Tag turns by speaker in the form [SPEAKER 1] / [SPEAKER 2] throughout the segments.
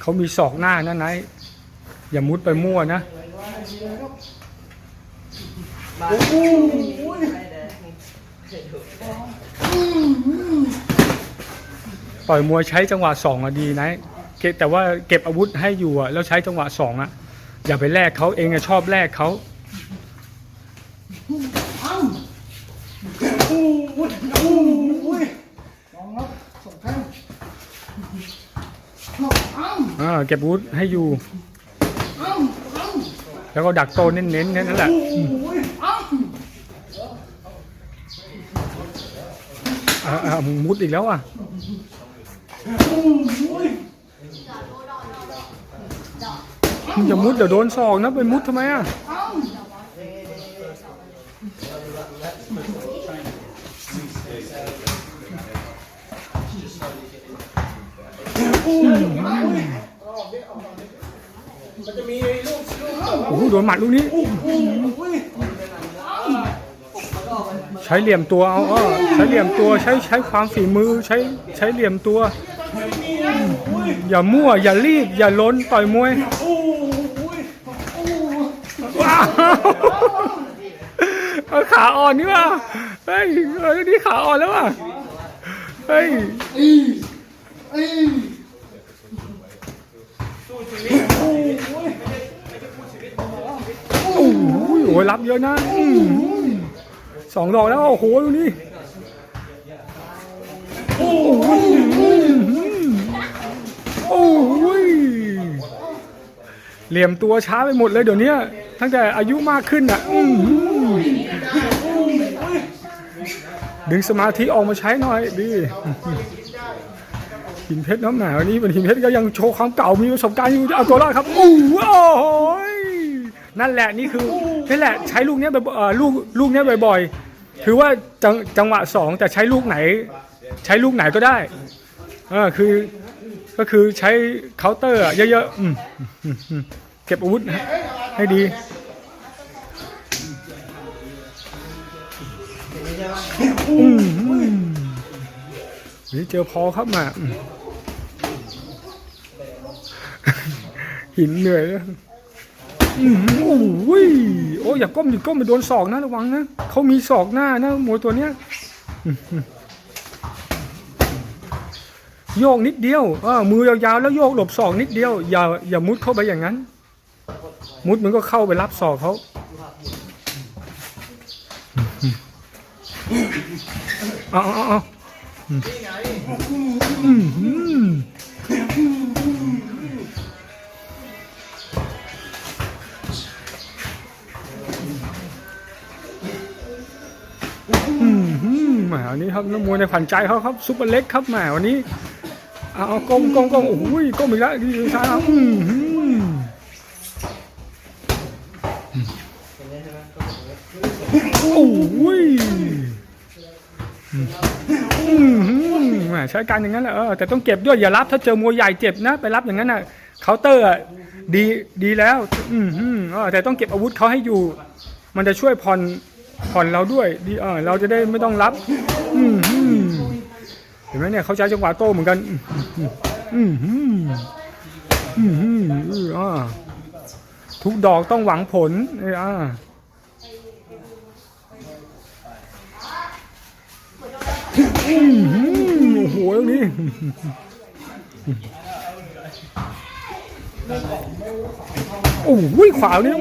[SPEAKER 1] เขามีศอกหน้านะนายอย่ามุดไปมั่วนะต่อยมวยใช้จังหวะสองอะดีนะแต่ว่าเก็บอาวุธให้อยู่อะแล้วใช้จังหวะสองอะอย่าไปแลกเขาเองอะชอบแลกเขา อ่าเก็บอาวุธให้อยู่แล้วก็ดักโตเน้นๆแค่นั้นแหละอืมอ่าอ่ามึงมุดอีกแล้วอะมึงอย่ามุดเดี๋ยวโดนศอกนะไปมุดทำไมอะ โอ้โหโดนหมัดลูกนี้ ใช้เหลี่ยมตัวเอาเออใช้เหลี่ยมตัวใช้ใช้ความฝีมือใช้ใช้เหลี่ยมตัว อย่ามั่ว อย่ารีบ อย่าล้นต่อยมวยว้าวขาอ่อนนี่ว่ะเฮ้ยเออนี่ขาอ่อนแล้วว่ะเฮ้ย โอ้ยรับเยอะนะสองดอกแล้วโอ้โหดูนี่โอ้โหโอ้โหเหลี่ยมตัวช้าไปหมดเลยเดี๋ยวนี้ตั้งแต่อายุมากขึ้นอะดึงสมาธิออกมาใช้หน่อยดีหินเพชรน้ำหนาวนี้เป็นหินเพชรก็ยังโชว์ความเก่ามีประสบการณ์อยู่เอาตัวรอดครับโอ้โห นั่นแหละนี่คือนี่แหละใช้ลูกเนี้ยบ่อยเอ่อลูกลูกเนี้ยบ่อยๆ ถือว่าจังจังหวะสองแต่ใช้ลูกไหน ใช้ลูกไหนก็ได้เออคือก็คือใช้เคาน์เตอร์อะเยอะๆอืมอืมอืมเก็บอาวุธให้ดี อืมอืมนี่เจอพอครับมาอืมหินเหนื่อยแล้ว โอ้ยโอ้ยอย่าก้มอย่าก้มไปโดนศอกนะระวังนะเขามีศอกหน้านะมวยตัวเนี้ยโยกนิดเดียวเออมือยาวๆแล้วโยกหลบศอกนิดเดียวอย่าอย่ามุดเข้าไปอย่างนั้น มุดมันก็เข้าไปรับศอกเขาเอาเอาเอา มแหมวันนี้ครับนักมวยในขวัญใจเขาครับซุปเปอร์เล็กครับแหมวันนี้เอาเอาก้มก้มก้มโอ้ยก้มอีกแล้วดีช้าครับอืมหืมโอ้ยอืมหืมแหมใช้การอย่างนั้นแหละเออแต่ต้องเก็บด้วยอย่ารับถ้าเจอมวยใหญ่เจ็บนะ ไปรับอย่างนั้นน่ะเคาน์เตอร์ดีดีแล้ว อืมหืมเออแต่ต้องเก็บอาวุธเขาให้อยู่ มันจะช่วยผ่อน ผ่อนเราด้วยดีเออเราจะได้ไม่ต้องรับอืเห็นไหมเนี่ยเขาใช้จังหวะโต้เหมือนกันอืมอ่าทุกดอกต้องหวังผลเอออ่าอืมโอ้โหตรงนี้ โอ้โหขวาเนี่ย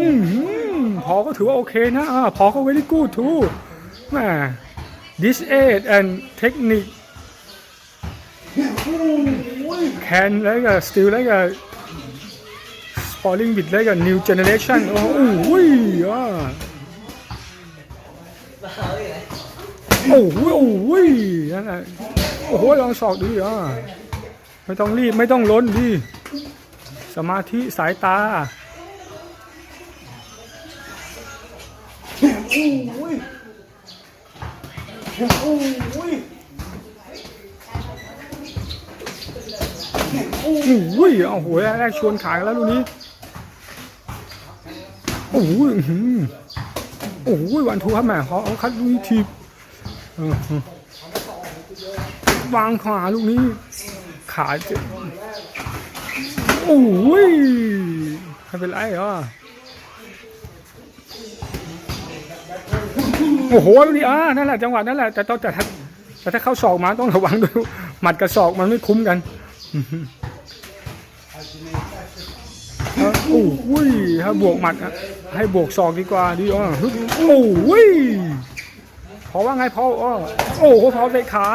[SPEAKER 1] พอก็ถือว่าโอเคนะอ่าพอก็ very good too แม่ this age and technique can like a still like a sparring with like a new generation โอ้โอ่าโอ้โหโอ้โหนั่นแหละโอ้โหลองสอกดูดิอ่าไม่ต้องรีบไม่ต้องล้นดิ สมาธิสายตาโอ้ยเอาโหแรกชวนขายแล้วลูกนี้ โอ้โหอื้อหือโอ้โหวันทูครับแม่เขาเอาคัดลุยทีบเออวางขวาลูกนี้ ขาเจ็บ โอ้ยไม่เป็นไรเหรอโอ้โหนี้อ่านั่นแหละจังหวะนั่นแหละแต่ต้องแต่ถ้าแต่ถ้าเข้าศอกมาต้องระวังด้วยหมัดกับศอกมันไม่คุ้มกันอือหือโอ้ยถ้าบวกหมัดอะให้บวกศอกดีกว่าดีอะโอ้ยพอว่าไงพออ้อโอ้โหพอเตะขา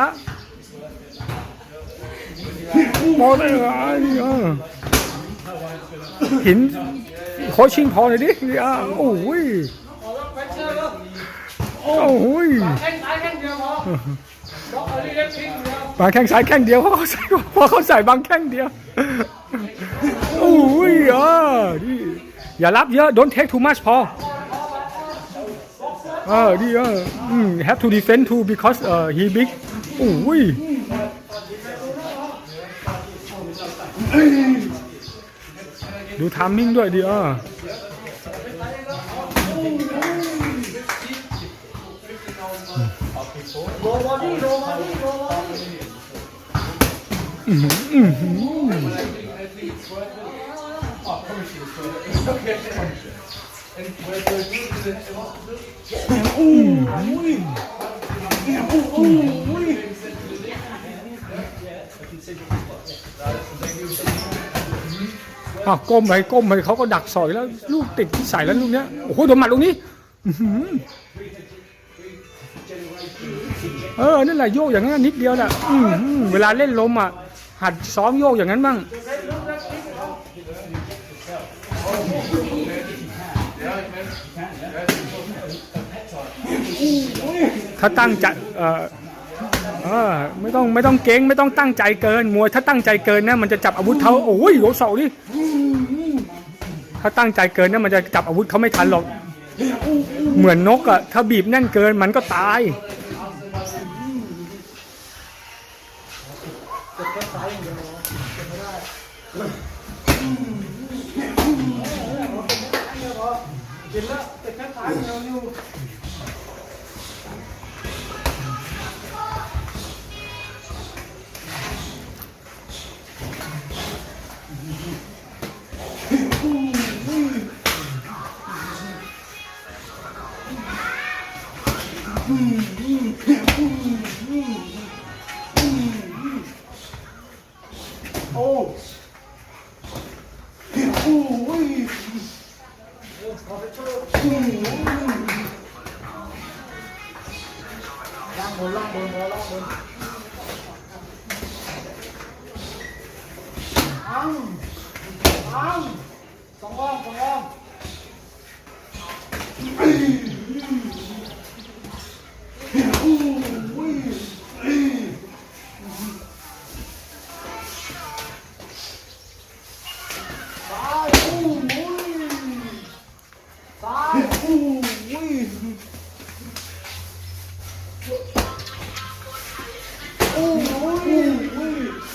[SPEAKER 1] พอเตะขาดีอะ หินโคชชิงพอหน่อยดิดีอะโอ้ยโอ้ย
[SPEAKER 2] แข้งซ้ายแข้งเดียวพอบอกเอาลีเล็กทิ้งเดียว
[SPEAKER 1] บางแข้งซ้ายแข้งเดียวเพราะเขาใส่เพราะเขาใส่บางแข้งเดียวโอ้ยอะดีอย่ารับเยอะ don't take too much พอเออดีอะอืม have to defend too because เอ่อ he big โอ้ย ดูทามมิ่งด้วยดีอะ
[SPEAKER 2] โลบอดี้โลบ อดี้โลบอดี้
[SPEAKER 1] อ้าวก้มไปก้มไปเขาก็ดักสอยแล้ว ลูกติดที่ใส่แล้วลูกเนี้ยโอ้โหโดนหมัดลูกนี้เออนั่นแหละโยกอย่างนั้นนิดเดียวแหละเวลาเล่นลมอะ หัดซ้อมโยกอย่างนั้นบ้างถ้าตั้งใจเออไม่ต้องไม่ต้องเก่งไม่ต้องตั้งใจเกินมวยถ้าตั้งใจเกินนะมันจะจับอาวุธเขาโอ้ยโหเสาดิถ้าตั้งใจเกินนะมันจะจับอาวุธเขาไม่ทันหรอก เหมือนนกอะถ้าบีบแน่นเกินมันก็ตาย
[SPEAKER 2] กินแล้วแต่แค่ซ้ายเดียว อยู่
[SPEAKER 3] โอ้โอ้ย
[SPEAKER 2] ล่างบนล่า
[SPEAKER 3] โอ้ย